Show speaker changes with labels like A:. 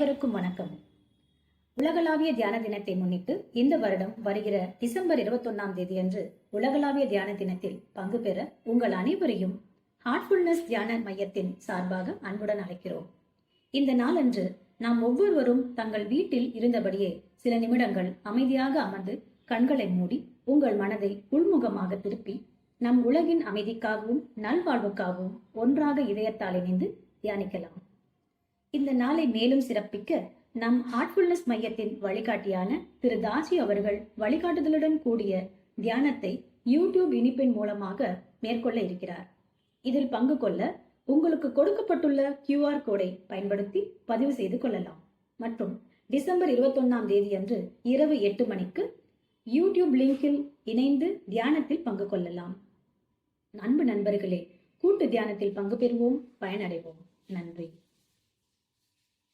A: அனைவருக்கும் வணக்கம். உலகளாவிய தியான தினத்தை முன்னிட்டு இந்த வருடம் வருகிற டிசம்பர் இருபத்தொன்னாம் தேதி அன்று உலகளாவிய தியான தினத்தில் பங்கு பெற உங்கள் அனைவரையும் ஹார்ட்ஃபுல்னஸ் தியான மையத்தின் சார்பாக அன்புடன் அழைக்கிறோம். இந்த நாளன்று நாம் ஒவ்வொருவரும் தங்கள் வீட்டில் இருந்தபடியே சில நிமிடங்கள் அமைதியாக அமர்ந்து கண்களை மூடி உங்கள் மனதை உள்முகமாக திருப்பி நம் உலகின் அமைதிக்காகவும் நல்வாழ்வுக்காகவும் ஒன்றாக இதயத்தால் இணைந்து தியானிக்கலாம். இந்த நாளை மேலும் சிறப்பிக்க நம் ஹார்ட்ஃபுல்னஸ் மையத்தின் வழிகாட்டியான திரு தாசி அவர்கள் வழிகாட்டுதலுடன் கூடிய தியானத்தை யூடியூப் இனிப்பின் மூலமாக மேற்கொள்ள இருக்கிறார். இதில் பங்கு கொள்ள உங்களுக்கு கொடுக்கப்பட்டுள்ள கியூஆர் கோடை பயன்படுத்தி பதிவு செய்து கொள்ளலாம். மற்றும் டிசம்பர் இருபத்தொன்னாம் தேதி அன்று இரவு எட்டு மணிக்கு யூடியூப் லிங்கில் இணைந்து தியானத்தில் பங்கு கொள்ளலாம். அன்பு நண்பர்களே கூட்டு தியானத்தில் பங்கு பெறுவோம் பயனடைவோம். நன்றி.